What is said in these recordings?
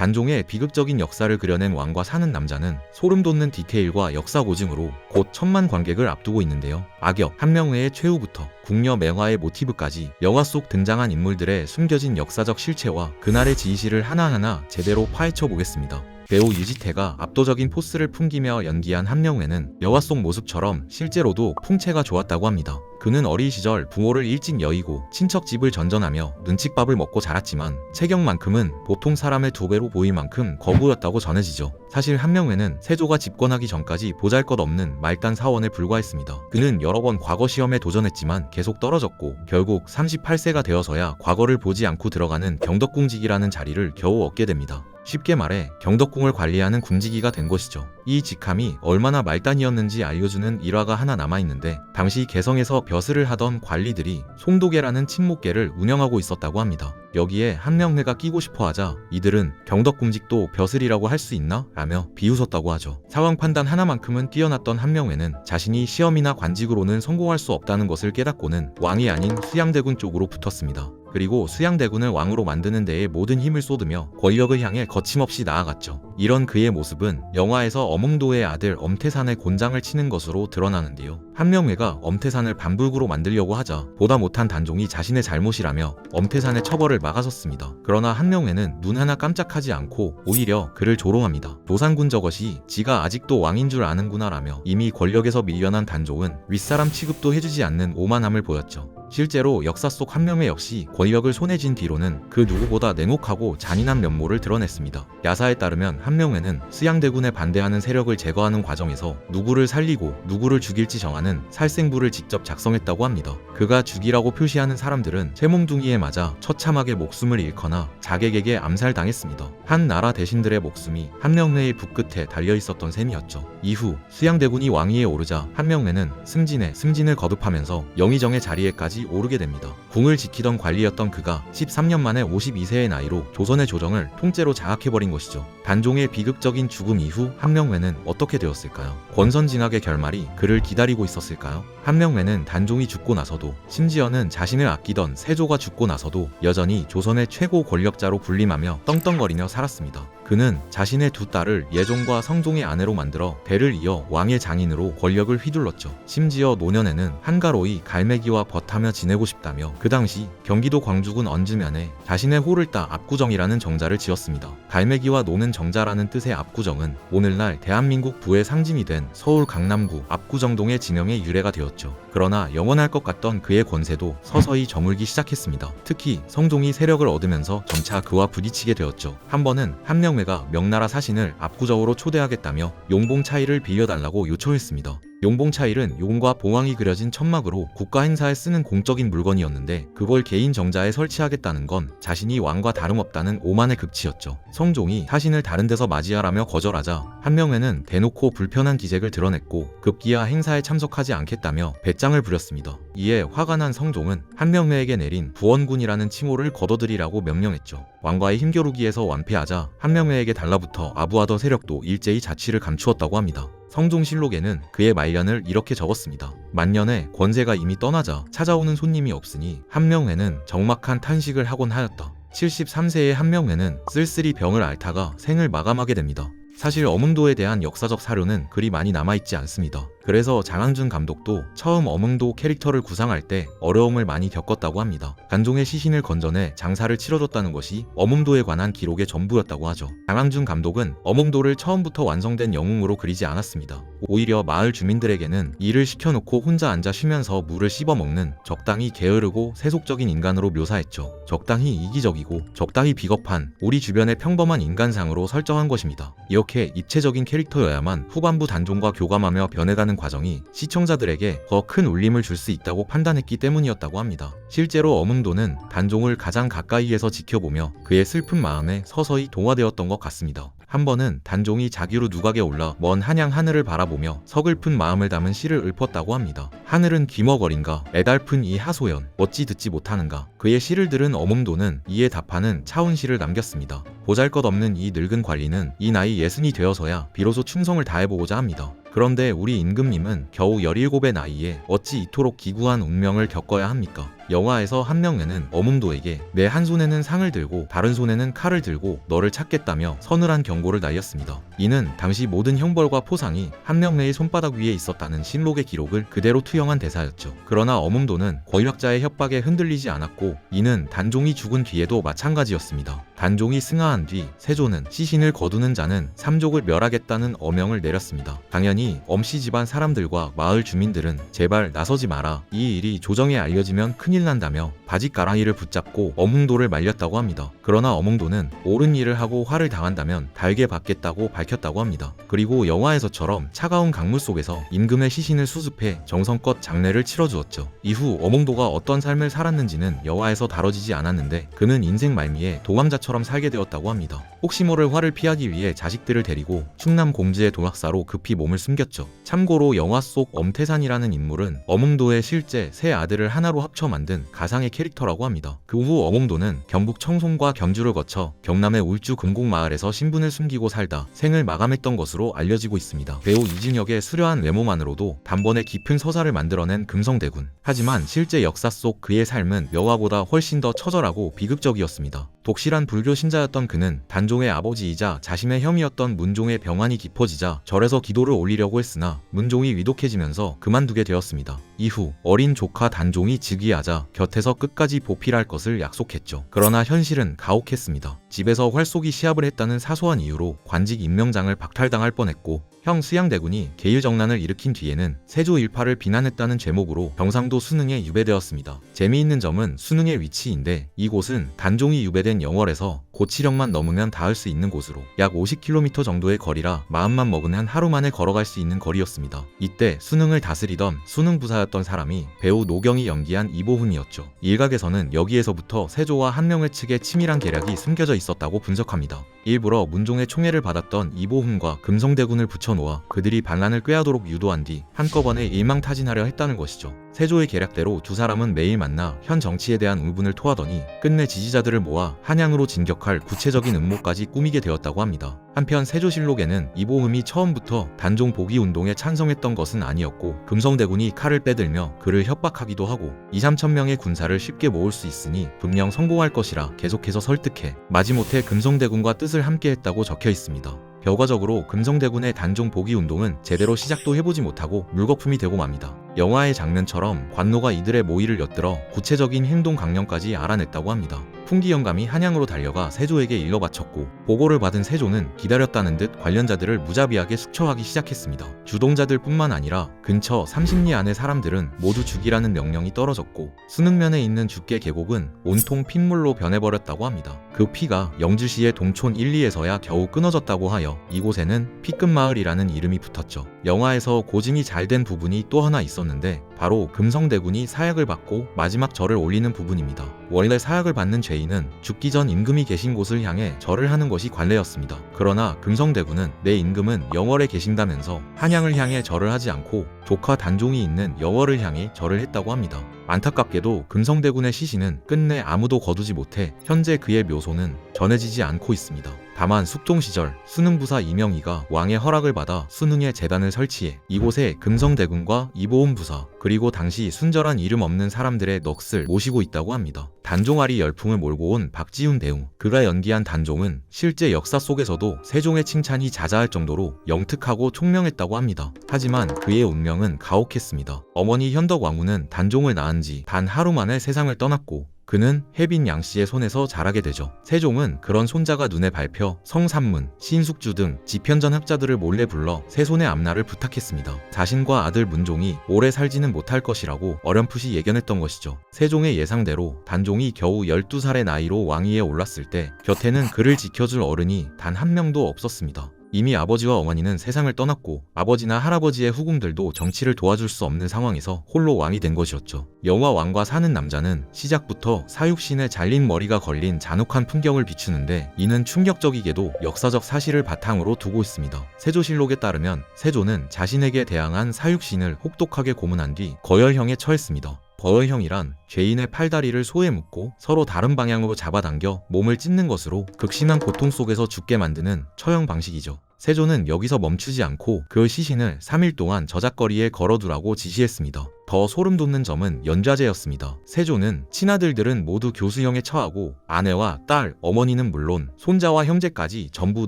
단종의 비극적인 역사를 그려낸 왕과 사는 남자는 소름 돋는 디테일과 역사 고증으로 곧 천만 관객을 앞두고 있는데요. 악역 한명회의 최후부터 궁녀 맹화의 모티브까지 영화 속 등장한 인물들의 숨겨진 역사적 실체와 그날의 진실을 하나하나 제대로 파헤쳐 보겠습니다. 배우 유지태가 압도적인 포스를 풍기며 연기한 한명회는 영화 속 모습처럼 실제로도 풍채가 좋았다고 합니다. 그는 어린 시절 부모를 일찍 여의고 친척 집을 전전하며 눈칫밥을 먹고 자랐지만 체격만큼은 보통 사람의 두 배로 보일 만큼 거부였다고 전해지죠. 사실 한명회는 세조가 집권하기 전까지 보잘것없는 말단 사원에 불과했습니다. 그는 여러 번 과거 시험에 도전했지만 계속 떨어졌고 결국 38세가 되어서야 과거를 보지 않고 들어가는 경덕궁직이라는 자리를 겨우 얻게 됩니다. 쉽게 말해 경덕궁을 관리하는 궁지기가 된 것이죠. 이 직함이 얼마나 말단이었는지 알려주는 일화가 하나 남아있는데 당시 개성에서 벼슬을 하던 관리들이 송도계라는 친목계를 운영하고 있었다고 합니다. 여기에 한명회가 끼고 싶어 하자 이들은 경덕궁직도 벼슬이라고 할 수 있나? 라며 비웃었다고 하죠. 상황 판단 하나만큼은 뛰어났던 한명회는 자신이 시험이나 관직으로는 성공할 수 없다는 것을 깨닫고는 왕이 아닌 수양대군 쪽으로 붙었습니다. 그리고 수양대군을 왕으로 만드는 데에 모든 힘을 쏟으며 권력을 향해 거침없이 나아갔죠. 이런 그의 모습은 영화에서 어몽도의 아들 엄태산의 곤장을 치는 것으로 드러나는데요. 한명회가 엄태산을 반불구로 만들려고 하자 보다 못한 단종이 자신의 잘못이라며 엄태산의 처벌을 막아섰습니다. 그러나 한명회는 눈 하나 깜짝하지 않고 오히려 그를 조롱합니다. 도산군 저것이 지가 아직도 왕인 줄 아는구나라며 이미 권력에서 밀려난 단종은 윗사람 취급도 해주지 않는 오만함을 보였죠. 실제로 역사 속 한명회 역시 권력을 손에 쥔 뒤로는 그 누구보다 냉혹하고 잔인한 면모를 드러냈습니다. 야사에 따르면 한명회는 수양대군에 반대하는 세력을 제거하는 과정에서 누구를 살리고 누구를 죽일지 정하는 살생부를 직접 작성했다고 합니다. 그가 죽이라고 표시하는 사람들은 쇠몽둥이에 맞아 처참하게 목숨을 잃거나 자객에게 암살당했습니다. 한 나라 대신들의 목숨이 한명회의 북끝에 달려 있었던 셈이었죠. 이후 수양대군이 왕위에 오르자 한명회는 승진에 승진을 거듭하면서 영의정의 자리에까지 오르게 됩니다. 궁을 지키던 관리였던 그가 13년 만에 52세의 나이로 조선의 조정을 통째로 장악해버린 것이죠. 단종의 비극적인 죽음 이후 한명회는 어떻게 되었을까요? 권선징악의 결말이 그를 기다리고 있었을까요? 한명회는 단종이 죽고 나서도 심지어는 자신을 아끼던 세조가 죽고 나서도 여전히 조선의 최고 권력자로 군림하며 떵떵거리며 살았습니다. 그는 자신의 두 딸을 예종과 성종의 아내로 만들어 대를 이어 왕의 장인으로 권력을 휘둘렀죠. 심지어 노년에는 한가로이 갈매기와 벗하며 지내고 싶다며 그 당시 경기도 광주군 언주면에 자신의 호를 따 압구정이라는 정자를 지었습니다. 갈매기와 노는 정자라는 뜻의 압구정은 오늘날 대한민국 부의 상징이 된 서울 강남구 압구정동의 지명의 유래가 되었죠. 그러나 영원할 것 같던 그의 권세도 서서히 저물기 시작했습니다. 특히 성종이 세력을 얻으면서 점차 그와 부딪히게 되었죠. 한 번은 한명회가 명나라 사신을 압구정으로 초대하겠다며 용봉 차이를 빌려달라고 요청했습니다. 용봉 차일은 용과 봉황이 그려진 천막으로 국가 행사에 쓰는 공적인 물건이었는데 그걸 개인 정자에 설치하겠다는 건 자신이 왕과 다름없다는 오만의 극치였죠. 성종이 사신을 다른 데서 맞이하라며 거절하자 한명회는 대놓고 불편한 기색을 드러냈고 급기야 행사에 참석하지 않겠다며 배짱을 부렸습니다. 이에 화가 난 성종은 한명회에게 내린 부원군이라는 칭호를 거둬들이라고 명령했죠. 왕과의 힘겨루기에서 완패하자 한명회에게 달라붙어 아부하던 세력도 일제히 자취를 감추었다고 합니다. 성종실록에는 그의 말년을 이렇게 적었습니다. 만년에 권세가 이미 떠나자 찾아오는 손님이 없으니 한명회는 적막한 탄식을 하곤 하였다. 73세의 한명회는 쓸쓸히 병을 앓다가 생을 마감하게 됩니다. 사실 어문도에 대한 역사적 사료는 그리 많이 남아있지 않습니다. 그래서 장항준 감독도 처음 어문도 캐릭터를 구상할 때 어려움을 많이 겪었다고 합니다. 간종의 시신을 건져내 장사를 치러줬다는 것이 어문도에 관한 기록의 전부였다고 하죠. 장항준 감독은 어문도를 처음부터 완성된 영웅으로 그리지 않았습니다. 오히려 마을 주민들에게는 일을 시켜놓고 혼자 앉아 쉬면서 물을 씹어먹는 적당히 게으르고 세속적인 인간으로 묘사했죠. 적당히 이기적이고 적당히 비겁한 우리 주변의 평범한 인간상으로 설정한 것입니다. 이렇게 입체적인 캐릭터여야만 후반부 단종과 교감하며 변해가는 과정이 시청자들에게 더 큰 울림을 줄 수 있다고 판단했기 때문이었다고 합니다. 실제로 어문도는 단종을 가장 가까이에서 지켜보며 그의 슬픈 마음에 서서히 동화되었던 것 같습니다. 한 번은 단종이 자기로 누각에 올라 먼 한양 하늘을 바라보며 서글픈 마음을 담은 시를 읊었다고 합니다. 하늘은 귀머거린가 애달픈 이 하소연 어찌 듣지 못하는가 그의 시를 들은 어몽도는 이에 답하는 차운시를 남겼습니다. 보잘것없는 이 늙은 관리는 이 나이 예순이 되어서야 비로소 충성을 다해보고자 합니다. 그런데 우리 임금님은 겨우 17의 나이에 어찌 이토록 기구한 운명을 겪어야 합니까? 영화에서 한명회는 어몽도에게 내 한 손에는 상을 들고 다른 손에는 칼을 들고 너를 찾겠다며 서늘한 경고를 날렸습니다. 이는 당시 모든 형벌과 포상이 한명회의 손바닥 위에 있었다는 신록의 기록을 그대로 투영한 대사였죠. 그러나 어몽도는 권력자의 협박에 흔들리지 않았고 이는 단종이 죽은 뒤에도 마찬가지였습니다. 단종이 승하한 뒤 세조는 시신을 거두는 자는 삼족을 멸하겠다는 어명을 내렸습니다. 당연히 엄씨 집안 사람들과 마을 주민들은 제발 나서지 마라. 이 일이 조정에 알려지면 큰일 난다며 바짓가랑이를 붙잡고 어몽도를 말렸다고 합니다. 그러나 어몽도는 옳은 일을 하고 화를 당한다면 달게 받겠다고 밝혔다고 합니다. 그리고 영화에서처럼 차가운 강물 속에서 임금의 시신을 수습해 정성껏 장례를 치러주었죠. 이후 어몽도가 어떤 삶을 살았는지는 영화에서 다뤄지지 않았는데 그는 인생 말미에 도감자처럼 살게 되었다고 합니다. 혹시 모를 화를 피하기 위해 자식들을 데리고 충남 공주의 도락사로 급히 몸을 숨겼죠. 참고로 영화 속 엄태산이라는 인물은 어몽도의 실제 세 아들을 하나로 합쳐 만든 가상의 캐릭터라고 합니다. 그 후 어몽도는 경북 청송과 경주를 거쳐 경남의 울주 금곡마을에서 신분을 숨기고 살다 생을 마감했던 것으로 알려지고 있습니다. 배우 이진혁의 수려한 외모만으로도 단번에 깊은 서사를 만들어낸 금성대군. 하지만 실제 역사 속 그의 삶은 명화보다 훨씬 더 처절하고 비극적이었습니다. 독실한 불교 신자였던 그는 단종의 아버지이자 자신의 혐이었던 문종의 병환이 깊어지자 절에서 기도를 올리려고 했으나 문종이 위독해지면서 그만두게 되었습니다. 이후 어린 조카 단종이 즉위하자 곁에서 끝까지 보필할 것을 약속했죠. 그러나 현실은 가혹했습니다. 집에서 활쏘기 시합을 했다는 사소한 이유로 관직 임명장을 박탈당할 뻔했고 형 수양대군이 계율정난을 일으킨 뒤에는 세조 일파를 비난했다는 제목으로 경상도 수능에 유배되었습니다. 재미있는 점은 수능의 위치인데 이곳은 단종이 유배된 영월에서 고치령만 넘으면 닿을 수 있는 곳으로 약 50km 정도의 거리라 마음만 먹으면 하루 만에 걸어갈 수 있는 거리였습니다. 이때 수능을 다스리던 수능부사였던 사람이 배우 노경이 연기한 이보훈이었죠. 일각에서는 여기에서부터 세조와 한명회 측의 치밀한 계략이 숨겨져 있었다고 분석합니다. 일부러 문종의 총애를 받았던 이보훈과 금성대군을 붙여 놓아 그들이 반란을 꾀하도록 유도한 뒤 한꺼번에 일망타진하려 했다는 것이죠. 세조의 계략대로 두 사람은 매일 만나 현 정치에 대한 의문을 토하더니 끝내 지지자들을 모아 한양으로 진격할 구체적인 음모까지 꾸미게 되었다고 합니다. 한편 세조실록에는 이보흠이 처음부터 단종 복위 운동에 찬성했던 것은 아니었고 금성대군이 칼을 빼들며 그를 협박하기도 하고 2, 3천 명의 군사를 쉽게 모을 수 있으니 분명 성공할 것이라 계속해서 설득해 마지못해 금성대군과 뜻을 함께했다고 적혀 있습니다. 결과적으로 금성대군의 단종 복위 운동은 제대로 시작도 해보지 못하고 물거품이 되고 맙니다. 영화의 장면처럼 관노가 이들의 모의를 엿들어 구체적인 행동 강령까지 알아냈다고 합니다. 풍기 영감이 한양으로 달려가 세조에게 일러 바쳤고 보고를 받은 세조는 기다렸다는 듯 관련자들을 무자비하게 숙청하기 시작했습니다. 주동자들뿐만 아니라 근처 30리 안의 사람들은 모두 죽이라는 명령이 떨어졌고 수능면에 있는 죽게 계곡은 온통 핏물로 변해버렸다고 합니다. 그 피가 영주시의 동촌 1, 2에서야 겨우 끊어졌다고 하여 이곳에는 피끝마을이라는 이름이 붙었죠. 영화에서 고증이 잘 된 부분이 또 하나 있었는데 바로 금성대군이 사약을 받고 마지막 절을 올리는 부분입니다. 원래 사약을 받는 죄인은 죽기 전 임금이 계신 곳을 향해 절을 하는 것이 관례였습니다. 그러나 금성대군은 내 임금은 영월에 계신다면서 한양을 향해 절을 하지 않고 조카 단종이 있는 영월을 향해 절을 했다고 합니다. 안타깝게도 금성대군의 시신은 끝내 아무도 거두지 못해 현재 그의 묘소는 전해지지 않고 있습니다. 다만 숙종 시절 수능부사 이명희가 왕의 허락을 받아 수능에 재단을 설치해 이곳에 금성대군과 이보훈 부사 그리고 당시 순절한 이름 없는 사람들의 넋을 모시고 있다고 합니다. 단종아리 열풍을 몰고 온 박지훈 배우 그가 연기한 단종은 실제 역사 속에서도 세종의 칭찬이 자자할 정도로 영특하고 총명했다고 합니다. 하지만 그의 운명은 가혹했습니다. 어머니 현덕 왕후는 단종을 낳은 지 단 하루 만에 세상을 떠났고 그는 혜빈 양 씨의 손에서 자라게 되죠. 세종은 그런 손자가 눈에 밟혀 성삼문, 신숙주 등 지편전 학자들을 몰래 불러 세손의 앞날을 부탁했습니다. 자신과 아들 문종이 오래 살지는 못할 것이라고 어렴풋이 예견했던 것이죠. 세종의 예상대로 단종이 겨우 12살의 나이로 왕위에 올랐을 때 곁에는 그를 지켜줄 어른이 단 한 명도 없었습니다. 이미 아버지와 어머니는 세상을 떠났고 아버지나 할아버지의 후궁들도 정치를 도와줄 수 없는 상황에서 홀로 왕이 된 것이었죠. 영화 왕과 사는 남자는 시작부터 사육신에 잘린 머리가 걸린 잔혹한 풍경을 비추는데 이는 충격적이게도 역사적 사실을 바탕으로 두고 있습니다. 세조실록에 따르면 세조는 자신에게 대항한 사육신을 혹독하게 고문한 뒤 거열형에 처했습니다. 버혈형이란 죄인의 팔다리를 소에 묶고 서로 다른 방향으로 잡아당겨 몸을 찢는 것으로 극심한 고통 속에서 죽게 만드는 처형 방식이죠. 세조는 여기서 멈추지 않고 그 시신을 3일 동안 저작거리에 걸어두라고 지시했습니다. 더 소름 돋는 점은 연좌제였습니다. 세조는 친아들들은 모두 교수형에 처하고 아내와 딸, 어머니는 물론 손자와 형제까지 전부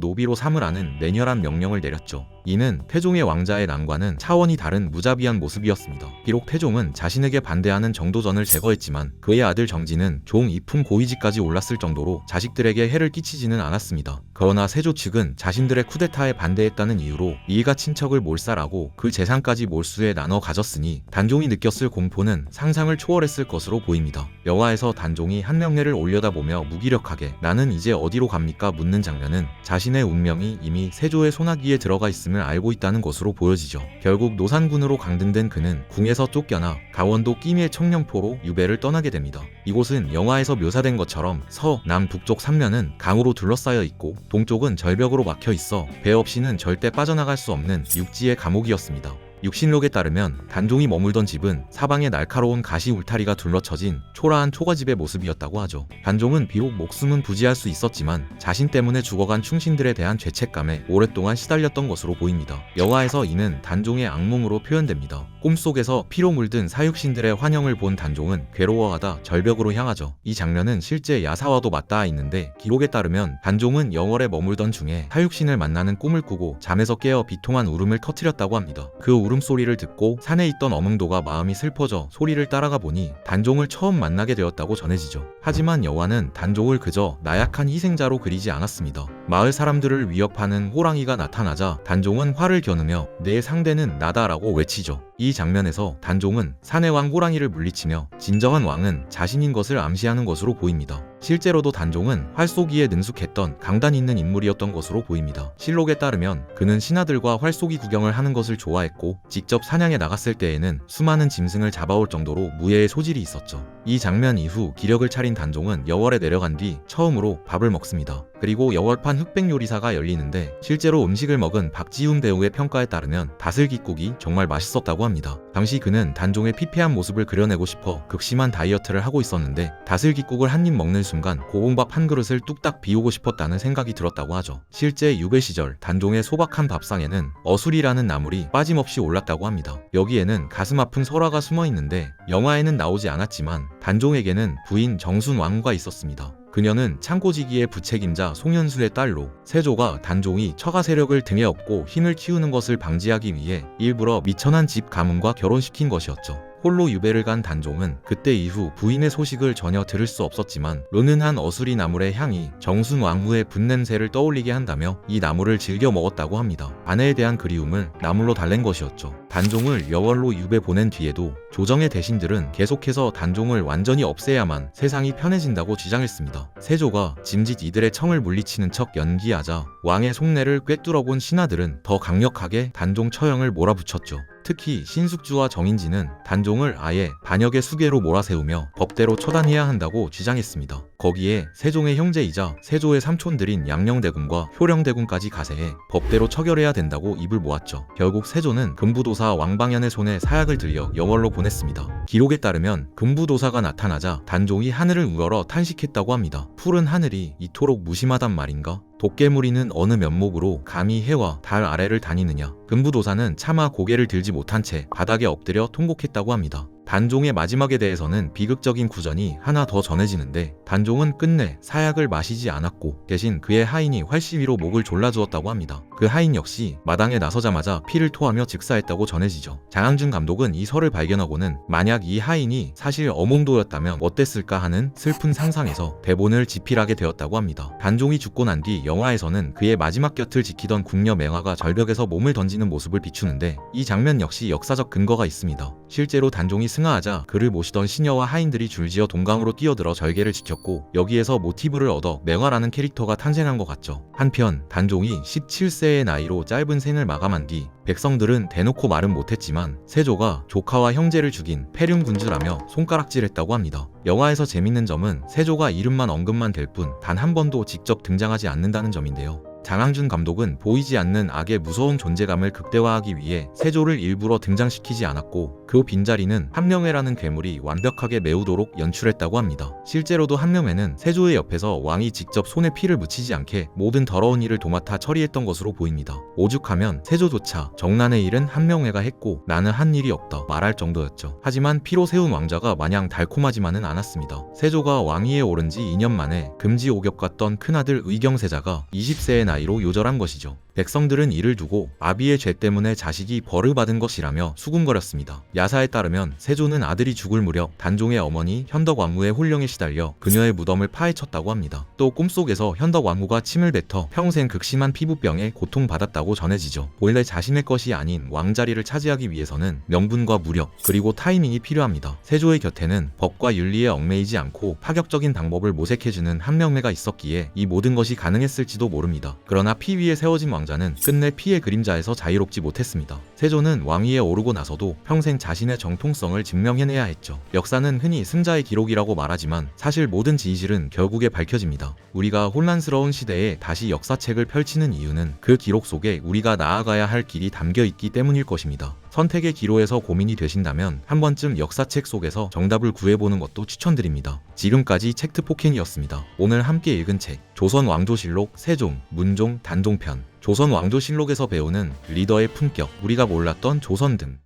노비로 삼으라는 냉혈한 명령을 내렸죠. 이는 태종의 왕자의 난과는 차원이 다른 무자비한 모습이었습니다. 비록 태종은 자신에게 반대하는 정도전을 제거했지만 그의 아들 정진은 종 이품 고위직까지 올랐을 정도로 자식들에게 해를 끼치지는 않았습니다. 그러나 세조 측은 자신들의 쿠데타 에 반대했다는 이유로 이가 친척을 몰살하고 그 재산까지 몰수에 나눠 가졌으니 단종이 느꼈을 공포는 상상을 초월했을 것으로 보입니다. 영화에서 단종이 한명례를 올려다보며 무기력하게 나는 이제 어디로 갑니까 묻는 장면은 자신의 운명이 이미 세조의 소나기에 들어가 있음을 알고 있다는 것으로 보여지죠. 결국 노산군으로 강등된 그는 궁에서 쫓겨나 강원도 끼미의 청령포로 유배를 떠나게 됩니다. 이곳은 영화에서 묘사된 것처럼 서, 남, 북쪽 삼면은 강으로 둘러싸여 있고 동쪽은 절벽으로 막혀 있어 배 없이는 절대 빠져나갈 수 없는 육지의 감옥이었습니다. 육신록에 따르면 단종이 머물던 집은 사방에 날카로운 가시 울타리가 둘러쳐진 초라한 초가집의 모습이었다고 하죠. 단종은 비록 목숨은 부지할 수 있었지만 자신 때문에 죽어간 충신들에 대한 죄책감에 오랫동안 시달렸던 것으로 보입니다. 영화에서 이는 단종의 악몽으로 표현됩니다. 꿈속에서 피로 물든 사육신들의 환영을 본 단종은 괴로워하다 절벽으로 향하죠. 이 장면은 실제 야사와도 맞닿아 있는데 기록에 따르면 단종은 영월에 머물던 중에 사육신을 만나는 꿈을 꾸고 잠에서 깨어 비통한 울음을 터뜨렸다고 합니다. 그 울음소리를 듣고 산에 있던 어몽도가 마음이 슬퍼져 소리를 따라가 보니 단종을 처음 만나게 되었다고 전해지죠. 하지만 여와는 단종을 그저 나약한 희생자로 그리지 않았습니다. 마을 사람들을 위협하는 호랑이가 나타나자 단종은 화를 겨누며 내 상대는 나다라고 외치죠. 이 장면에서 단종은 산의 왕 호랑이를 물리치며 진정한 왕은 자신인 것을 암시하는 것으로 보입니다. 실제로도 단종은 활쏘기에 능숙했던 강단 있는 인물이었던 것으로 보입니다. 실록에 따르면 그는 신하들과 활쏘기 구경을 하는 것을 좋아했고 직접 사냥에 나갔을 때에는 수많은 짐승을 잡아올 정도로 무예의 소질이 있었죠. 이 장면 이후 기력을 차린 단종은 여월에 내려간 뒤 처음으로 밥을 먹습니다. 그리고 여월판 흑백 요리사가 열리는데 실제로 음식을 먹은 박지훈 배우의 평가에 따르면 다슬기국이 정말 맛있었다고 합니다. 당시 그는 단종의 피폐한 모습을 그려내고 싶어 극심한 다이어트를 하고 있었는데 다슬기국을 한 입 먹는 순간 고봉밥 한 그릇을 뚝딱 비우고 싶었다는 생각이 들었다고 하죠. 실제 유배 시절 단종의 소박한 밥상에는 어술이라는 나물이 빠짐없이 올랐다고 합니다. 여기에는 가슴 아픈 설화가 숨어 있는데 영화에는 나오지 않았지만 단종에게는 부인 정순 왕후가 있었습니다. 그녀는 창고지기의 부책임자 송현수의 딸로 세조가 단종이 처가 세력을 등에 업고 힘을 키우는 것을 방지하기 위해 일부러 미천한 집 가문과 결혼시킨 것이었죠. 홀로 유배를 간 단종은 그때 이후 부인의 소식을 전혀 들을 수 없었지만 은은한 어수리 나물의 향이 정순 왕후의 분냄새를 떠올리게 한다며 이 나물을 즐겨 먹었다고 합니다. 아내에 대한 그리움을 나물로 달랜 것이었죠. 단종을 여월로 유배 보낸 뒤에도 조정의 대신들은 계속해서 단종을 완전히 없애야만 세상이 편해진다고 주장했습니다. 세조가 짐짓 이들의 청을 물리치는 척 연기하자 왕의 속내를 꿰뚫어본 신하들은 더 강력하게 단종 처형을 몰아붙였죠. 특히 신숙주와 정인지는 단종을 아예 반역의 수괴로 몰아세우며 법대로 처단해야 한다고 주장했습니다. 거기에 세종의 형제이자 세조의 삼촌들인 양녕대군과 효령대군까지 가세해 법대로 처결해야 된다고 입을 모았죠. 결국 세조는 금부도사 왕방연의 손에 사약을 들려 영월로 보냈습니다. 기록에 따르면 금부도사가 나타나자 단종이 하늘을 우러러 탄식했다고 합니다. 푸른 하늘이 이토록 무심하단 말인가? 도깨무리는 어느 면목으로 감히 해와 달 아래를 다니느냐. 금부도사는 차마 고개를 들지 못한 채 바닥에 엎드려 통곡했다고 합니다. 단종의 마지막에 대해서는 비극적인 구전이 하나 더 전해지는데 단종은 끝내 사약을 마시지 않았고 대신 그의 하인이 활시 위로 목을 졸라주었다고 합니다. 그 하인 역시 마당에 나서자마자 피를 토하며 즉사했다고 전해지죠. 장항준 감독은 이 설을 발견하고는 만약 이 하인이 사실 어몽도였다면 어땠을까 하는 슬픈 상상에서 대본을 집필하게 되었다고 합니다. 단종이 죽고 난 뒤 영화에서는 그의 마지막 곁을 지키던 궁녀 맹화가 절벽에서 몸을 던지는 모습을 비추는데 이 장면 역시 역사적 근거가 있습니다. 실제로 단종이 승하하자 그를 모시던 시녀와 하인들이 줄지어 동강으로 뛰어들어 절개를 지켰고 여기에서 모티브를 얻어 맹화라는 캐릭터가 탄생한 것 같죠. 한편 단종이 17세의 나이로 짧은 생을 마감한 뒤 백성들은 대놓고 말은 못했지만 세조가 조카와 형제를 죽인 폐륜 군주라며 손가락질했다고 합니다. 영화에서 재밌는 점은 세조가 이름만 언급만 될 뿐 단 한 번도 직접 등장하지 않는다는 점인데요. 장항준 감독은 보이지 않는 악의 무서운 존재감을 극대화하기 위해 세조를 일부러 등장시키지 않았고 그 빈자리는 한명회라는 괴물이 완벽하게 메우도록 연출했다고 합니다. 실제로도 한명회는 세조의 옆에서 왕이 직접 손에 피를 묻히지 않게 모든 더러운 일을 도맡아 처리했던 것으로 보입니다. 오죽하면 세조조차 정난의 일은 한명회가 했고 나는 한 일이 없다 말할 정도였죠. 하지만 피로 세운 왕자가 마냥 달콤하지만은 않았습니다. 세조가 왕위에 오른 지 2년 만에 금지 오격 갔던 큰아들 의경세자가 20세의 나이로 요절한 것이죠. 백성들은 이를 두고 아비의 죄 때문에 자식이 벌을 받은 것이라며 수군거렸습니다. 야사에 따르면 세조는 아들이 죽을 무렵 단종의 어머니 현덕왕후의 홀령에 시달려 그녀의 무덤을 파헤쳤다고 합니다. 또 꿈속에서 현덕왕후가 침을 뱉어 평생 극심한 피부병에 고통받았다고 전해지죠. 본래 자신의 것이 아닌 왕자리를 차지하기 위해서는 명분과 무력 그리고 타이밍이 필요합니다. 세조의 곁에는 법과 윤리에 얽매이지 않고 파격적인 방법을 모색해주는 한 명매가 있었기에 이 모든 것이 가능했을지도 모릅니다. 그러나 피 위에 세워진 왕 자는 끝내 피의 그림자에서 자유롭지 못했습니다. 세조는 왕위에 오르고 나서도 평생 자신의 정통성을 증명해내야 했죠. 역사는 흔히 승자의 기록이라고 말하지만 사실 모든 진실은 결국에 밝혀집니다. 우리가 혼란스러운 시대에 다시 역사책을 펼치는 이유는 그 기록 속에 우리가 나아가야 할 길이 담겨 있기 때문일 것입니다. 선택의 기로에서 고민이 되신다면 한 번쯤 역사책 속에서 정답을 구해보는 것도 추천드립니다. 지금까지 책트 폭행이었습니다. 오늘 함께 읽은 책 조선 왕조실록 세종, 문종, 단종편 조선 왕조실록에서 배우는 리더의 품격, 우리가 몰랐던 조선 등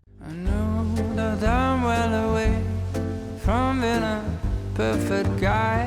perfect guy.